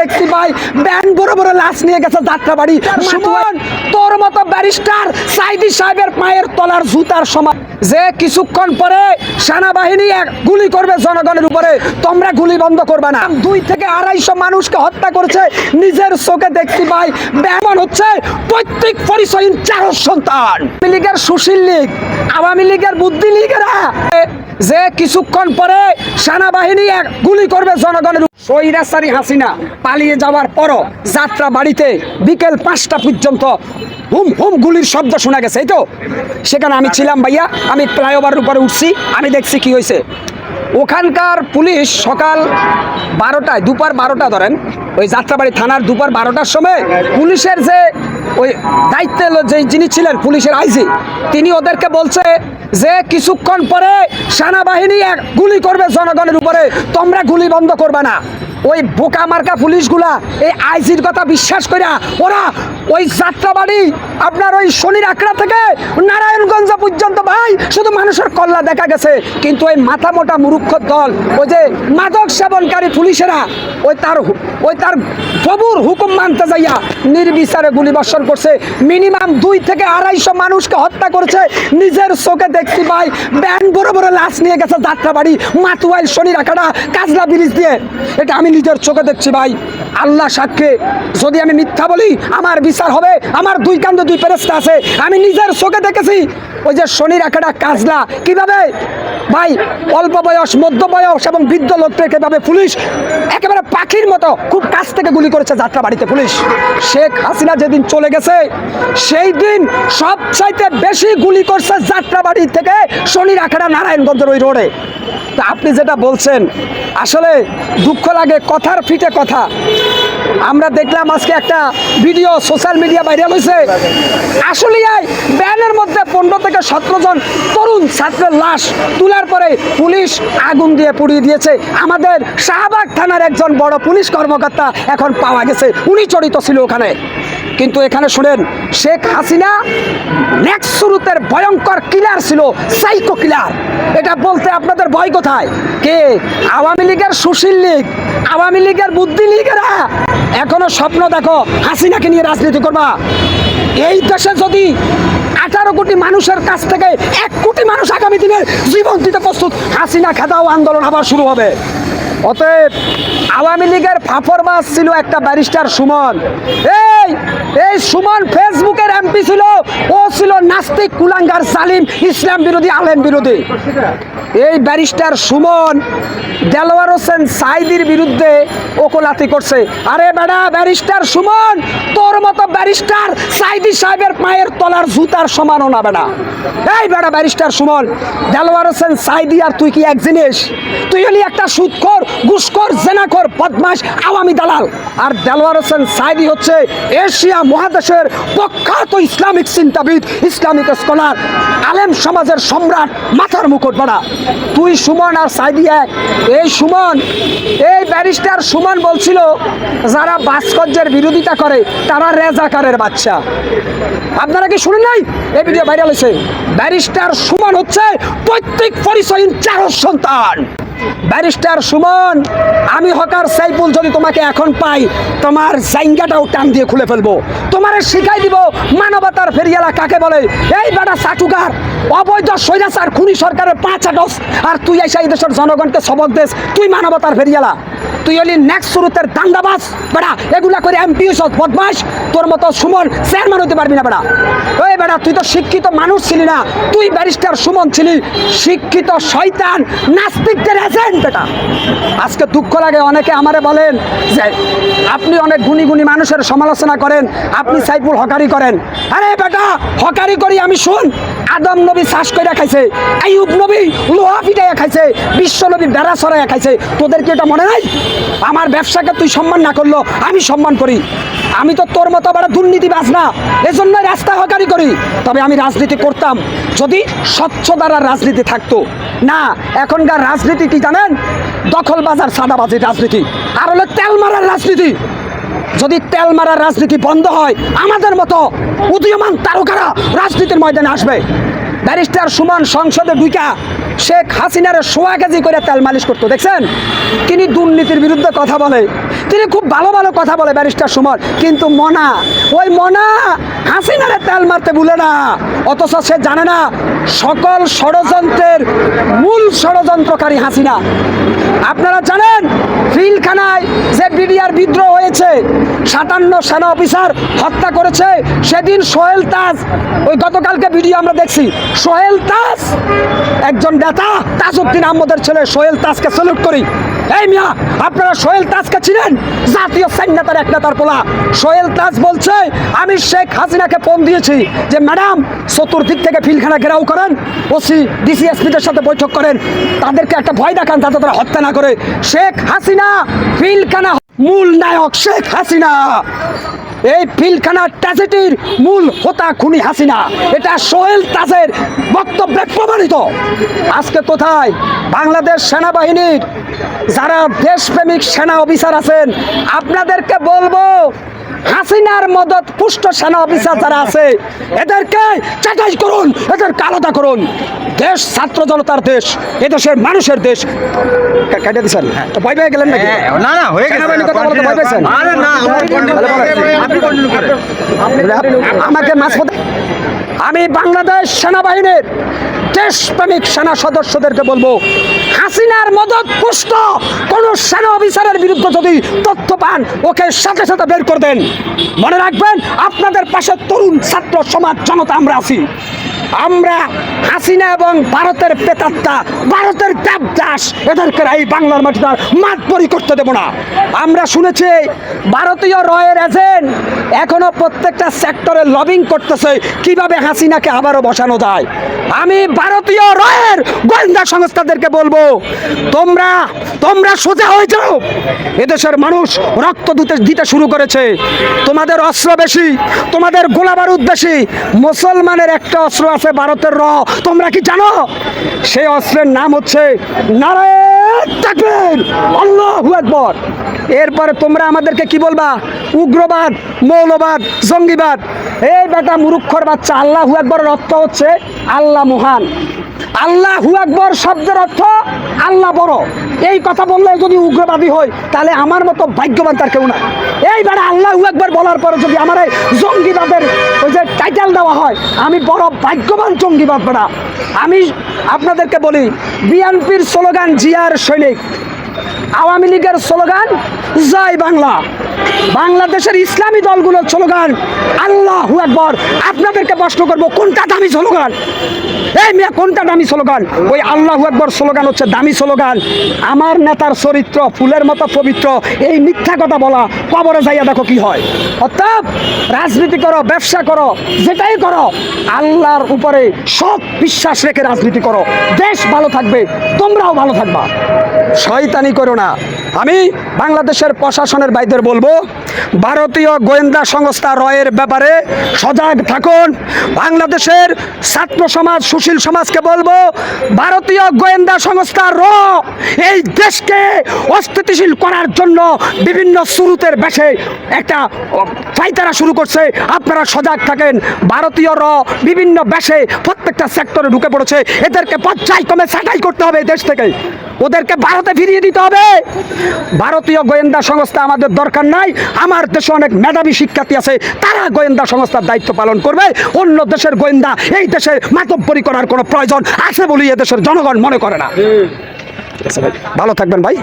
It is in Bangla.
দেখছি ভাই। ব্যান বড় বড় লাশ নিয়ে গেছে যাত্রা বাড়ি সুমন তোর মতো ব্যারিস্টার সাইদি সাহেবের পায়ের তলার জুতার সমান। যে কিছুক্ষণ পরে সেনাবাহিনী গুলি করবে জনগণের উপরে তোমরা গুলি বন্ধ করবে না। দুই থেকে আড়াইশো মানুষকে হত্যা করেছে নিজের চোখে দেখছি ভাই। ব্যামন হচ্ছে প্রত্যেক পরিচয়হীন চার সন্তান। আওয়ামী লীগের সুশীল লীগ আওয়ামী লীগের বুদ্ধি লীগেরা যে কিছুক্ষণ পরে সেনাবাহিনী গুলি করবে জনগণের সৈরাসারি হাসিনা পালিয়ে যাওয়ার পরও যাত্রা বাড়িতে বিকেল পাঁচটা পর্যন্ত হুম হুম গুলির শব্দ শোনা গেছে, এই তো? সেখানে আমি ছিলাম ভাইয়া, আমি ফ্লাইওভারের উপরে উঠছি, আমি দেখছি কি হয়েছে। ওখানকার পুলিশ সকাল বারোটায়, দুপার বারোটা ধরেন, ওই যাত্রাবাড়ি থানার দুপার বারোটার সময় পুলিশের যে ওই দায়িত্বে যে যিনি ছিলেন পুলিশের আইজি, তিনি ওদেরকে বলছে যে কিছুক্ষণ পরে সেনাবাহিনী গুলি করবে জনগণের উপরে, তোমরা গুলি বন্ধ করবে না। ওই বোকা মার্কা পুলিশগুলা এই আইজির কথা বিশ্বাস করিয়া ওরা ওই যাত্রাবাড়ি আপনার ওই শনির আখড়া থেকে নারায়ণগঞ্জ ভাই শুধু মানুষের কল্লা দেখা গেছে। কিন্তু ওই মাথা মোটা মুরুক্ষ দল, ওই যে মাদক সেবনকারী পুলিশেরা, ওই তার ওই তার প্রভুর হুকুম মানতে যাইয়া নির্বিচারে গুলি বর্ষণ করছে। মিনিমাম দুই থেকে আড়াইশো মানুষকে হত্যা করেছে। নিজের চোখে দেখছি ভাই, ব্যান বড় বড় লাশ নিয়ে গেছে যাত্রা যাত্রাবাড়ি মাতুয়াইল শনি রাখাটা কাজলা ব্রিজ দিয়ে। এটা আমি নিজের চোখে দেখছি ভাই। আল্লাহ সাক্ষী, যদি আমি মিথ্যা বলি, আমার বিচার হবে, আমার দুই কান্দে দুই ফেরেস্তা আছে। আমি নিজের চোখে দেখেছি। ওই যে শনির আখাড়া কাজলা। কীভাবে? ভাই, অল্প বয়স, মধ্য বয়স এবং বৃদ্ধ লোককে কীভাবে পুলিশ? একেবারে পাখির মতো খুব কাছ থেকে গুলি করেছে যাত্রা বাড়িতে পুলিশ। শেখ হাসিনা যেদিন চলে গেছে, সেই দিন সবচাইতে বেশি গুলি করছে যাত্রা বাড়ি থেকে শনির আখড়া নারায়ণগঞ্জের ওই রোডে। তা আপনি যেটা বলছেন, আসলে দুঃখ লাগে, কথার ফিটে কথা। আমরা দেখলাম আজকে একটা ভিডিও সোশ্যাল মিডিয়া ভাইরাল হয়েছে। আসলে ব্যানের মধ্যে পনেরো থেকে সতেরো জন তরুণ ছাত্রের লাশ তোলার পরে পুলিশ আগুন দিয়ে পুড়িয়ে দিয়েছে। আমাদের শাহবাগ থানার একজন বড় পুলিশ কর্মকর্তা এখন পাওয়া গেছে। উনি জড়িত ছিল ওখানে। কিন্তু এখানে শুনেন, শেখ হাসিনা নেক্সট ভয়ঙ্কর কিলার ছিল সাইকো কিলার এটা বলতে আপনাদের ভয় কোথায়? কে? আওয়ামী লীগের সুশীল লীগ, আওয়ামী লীগের বুদ্ধি লীগেরা এখনও স্বপ্ন দেখো, হাসিনাকে নিয়ে রাজনীতি করবা। এই দেশে যদি আঠারো কোটি মানুষের কাছ থেকে এক কোটি মানুষ আগামী দিনে জীবন দিতে প্রস্তুত, হাসিনা খেদাও আন্দোলন আবার শুরু হবে। অতএব আওয়ামী লীগের ফাফরবাস ছিল একটা ব্যারিস্টার সুমন। এই এই সুমন ফেসবুকের এমপি ছিল, ও ছিল নাস্তিক কুলাঙ্গার সালিম ইসলাম বিরোধী, আলেম বিরোধী। এই ব্যারিস্টার সুমন দেলোয়ার হোসেন সাইদির বিরুদ্ধে ওকলাতি করছে। আরে বেড়া, ব্যারিস্টার সুমন, তোর মতো ব্যারিস্টার সাইদি সাহেবের পায়ের তলার জুতার সমানও না বেড়া। এই বেড়া, ব্যারিস্টার সুমন, দেলোয়ার হোসেন সাইদি আর তুই কি এক জিনিস? তুই হলি একটা সুদখোর ঘুষখোর, জেনাখোর বদমাস আওয়ামী দালাল। আর দেলোয়ার হোসেন সাইদি হচ্ছে এশিয়া মহাদেশের প্রখ্যাত ইসলামিক চিন্তাবিদ, ইসলামিক স্কলার, আলেম সমাজের সম্রাট, মাথার মুকুট বড়া। তুই সুমন আর সাইদি এক এই সুমন, এই ব্যারিস্টার সুমন বলছিল, যারা ভাস্কর্যের বিরোধিতা করে, তারা রেজাকারের বাচ্চা। আপনারা কি শুনেন নাই? এই ভিডিও ভাইরাল হয়েছে। ব্যারিস্টার সুমন হচ্ছে প্রত্যেক পরিচয়হীন চার সন্তান। ব্যারিস্টার সুমন, আমি হকার সাইফুল যদি তোমাকে এখন পাই, তোমার জাইঙ্গাটাও টান দিয়ে খুলে ফেলব। তোমার শিখাই দিব মানবতার ফেরিয়ালা কাকে বলে। এই বেটা সাটুকার, অবৈধ সৈরাচার খুনি সরকারের পাঁচ আগস্ট, আর তুই এসে এই দেশের জনগণকে সবক দেশ, তুই মানবতার ফেরিয়ালা। তুই হলি নেক্সট শুরুতের দান্দাবাস বেড়া। এগুলা করে এমপি সব বদমাস তোর মতো সুমন চেয়ারম্যান হতে পারবি না, বেড়া। ওই বেড়া, তুই তো শিক্ষিত মানুষ ছিলি না। তুই ব্যারিস্টার সুমন ছিলি। শিক্ষিত শয়তান, নাস্তিকদের এজেন্ট বেটা। আজকে দুঃখ লাগে, অনেকে আমারে বলেন যে, আপনি অনেক গুণী গুণী মানুষের সমালোচনা করেন। আপনি সাইফুল হকারি করেন। আরে বেটা, হকারি করি আমি, শুন। আদম নবী চাষ করে খাইছে, আইয়ুব নবী লোহা পিটাইয়া খাইছে, বিশ্ব নবী বেড়া সরাইয়া খাইছে। তোদের কি এটা মনে নাই? আমার ব্যবসাকে তুই সম্মান না করল আমি সম্মান করি। আমি তো তোর মতো বড় দুর্নীতিবাজ না। এজন্য রাস্তা হকারি করি। তবে আমি রাজনীতি করতাম। যদি স্বচ্ছ দ্বারা রাজনীতি থাকতো। না, এখনকার রাজনীতি কি জানেন? দখল বাজার সাদাবাজির রাজনীতি। আর হলো তেল মারার রাজনীতি। যদি তেল মারার রাজনীতি বন্ধ হয়, আমাদের মতো উদীয়মান তারকারা রাজনীতির ময়দানে আসবে। ব্যারিস্টার সুমন সংসদে ঢুকা শেখ হাসিনার সোয়া কেজি করে তেল মালিশ করতো দেখছেন? তিনি দুর্নীতির বিরুদ্ধে কথা বলে। তিনি খুব ভালো ভালো কথা বলে ব্যারিস্টার সুমন। কিন্তু মনা, ওই মনা হাসিনারে তেল মারতে ভুলে না। অথচ সে জানে না সকল ষড়যন্ত্রের মূল ষড়যন্ত্রকারী হাসিনা। আপনারা জানেন ফিলখানায় যে বিডিআর বিদ্রোহ হয়েছে, সাতান্ন সেনা অফিসার হত্যা করেছে, সেদিন সোহেল তাজ, ওই গতকালকে ভিডিও আমরা দেখছি, সোহেল তাজ, একজন নেতা, তাজউদ্দিন আহমদের ছেলে সোহেল তাজকে স্যালুট করি। এই মিয়া, আপনারা সোহেল তাজকে চিনেন? জাতীয় সৈন্যতার এক নেতার পোলা। সোহেল তাজ বলছে, আমি শেখ হাসিনাকে ফোন দিয়েছি যে, ম্যাডাম, চতুর্দিক থেকে ফিলখানা ঘেরাও করেন, ওসি ডিসিএসপিদের সাথে বৈঠক করেন। তাদেরকে একটা ভয় দেখান যাতে তারা হত্যা না করে। শেখ হাসিনা, ফিলখানা মূল নায়ক শেখ হাসিনা। এই পিলখানা ট্র্যাজেডির মূল হোতা খুনি হাসিনা। এটা সোহেল তাজের বক্তব্যে প্রমাণিত। আজকে কোথায়? বাংলাদেশ সেনাবাহিনীর যারা দেশপ্রেমিক সেনা অফিসার আছেন, আপনাদেরকে বলব হাসিনার মদত পুষ্ট সেনা অফিসার যারা আছে এদেরকে চাটাই করুন এদের আলাদা করুন। দেশ ছাত্র জনতার দেশ এদেশের মানুষের দেশ। কেটে দিচ্ছেন? ভয় পেয়ে গেলেন নাকি? হ্যাঁ, না না হয়ে গেছে। আমাকে মাঝপথে আমি বাংলাদেশ সেনাবাহিনীর দেশপ্রেমিক সেনা সদস্যদেরকে বলব, হাসিনার মদত পুষ্ট কোন সেনা অফিসারের বিরুদ্ধে যদি তথ্য পান, ওকে সাথে সাথে বের করে দেন। মনে রাখবেন, আপনাদের পাশে তরুণ ছাত্র সমাজ জনতা আমরা আছি। আমরা হাসিনা এবং ভারতের পেতাত্তা ভারতের দেবদাস এদেরকে এই বাংলার মাটিতে আর মাতবরি করতে দেব না। আমরা শুনেছি, ভারতীয় রয়ের এজেন্ট এখনও প্রত্যেকটা সেক্টরে লবিং করতেছে, কীভাবে হাসিনাকে আবারও বসানো যায়। আমি ভারতীয় রয়ের গোয়েন্দা সংস্থাদেরকে বলব, তোমরা তোমরা সোজা হয়ে যাও। এদেশের মানুষ রক্ত দিতে দিতে শুরু করেছে। তোমাদের অস্ত্র বেশি, তোমাদের গোলা বারুদ বেশি, মুসলমানের একটা অস্ত্র আছে ভারতের র। তোমরা কি জানো? সেই অস্ত্রের নাম হচ্ছে নারায়ণ আল্লাহু এরপরে তোমরা আমাদেরকে কি বলবা? উগ্রবাদ, মৌলবাদ, জঙ্গিবাদ। এই বেটা মুরুক্ষর বাচ্চা, আল্লাহু আকবরের অর্থ হচ্ছে আল্লাহ মহান। আল্লাহু আকবর শব্দের অর্থ আল্লাহ বড়। এই কথা বললে যদি উগ্রবাদী হয়, তাহলে আমার মতো ভাগ্যবান তার কেউ না এই আল্লাহু আকবর বলার পরে যদি আমার এই জঙ্গিবাদের দেওয়া হয়। আমি বড় ভাগ্যবান জঙ্গিবাদ বেটা আমি আপনাদেরকে বলি, বিএনপির স্লোগান জিয়ার সৈনিক। আওয়ামী লীগের স্লোগান, জয় বাংলা। বাংলাদেশের ইসলামী দলগুলোর স্লোগান, আল্লাহ একবার আপনাদেরকে প্রশ্ন করব, কোনটা দামি স্লোগান? এই মিয়া, কোনটা দামি স্লোগান? ওই আল্লাহ একবার স্লোগান হচ্ছে দামি স্লোগান। আমার নেতার চরিত্র, ফুলের মতো পবিত্র, এই মিথ্যা কথা বলা, কবরে যাইয়া দেখো কি হয়। অর্থাৎ রাজনীতি করো, ব্যবসা করো, যেটাই করো, আল্লাহর উপরে সব বিশ্বাস রেখে রাজনীতি করো। দেশ ভালো থাকবে, তোমরাও ভালো থাকবা। শয়তানি করো না। আমি বাংলাদেশের প্রশাসনের বাইদের বলব ভারতীয় গোয়েন্দা সংস্থা রয়ের ব্যাপারে সজাগ থাকুন। বাংলাদেশের ছাত্র সমাজ, সুশীল সমাজকে বলব, ভারতীয় গোয়েন্দা সংস্থা র এই দেশকে অস্থিতিশীল করার জন্য বিভিন্ন সুরুতের বেশে একটা ফাইতারা শুরু করছে। আপনারা সজাগ থাকেন। ভারতীয় র বিভিন্ন বেশে প্রত্যেকটা সেক্টরে ঢুকে পড়েছে। এদেরকে পর্যায়ক্রমে ছাঁটাই করতে হবে দেশ থেকে। ওদেরকে ভারতে ফিরিয়ে দিতে হবে। ভারতীয় গোয়েন্দা সংস্থা আমাদের দরকার নাই। আমার দেশে অনেক মেধাবী শিক্ষার্থী আছে তারা গোয়েন্দা সংস্থার দায়িত্ব পালন করবে। অন্য দেশের গোয়েন্দা এই দেশে মাতব্বরি করার কোনো প্রয়োজন আছে বলেই এদেশের জনগণ মনে করে না। ভালো থাকবেন ভাই।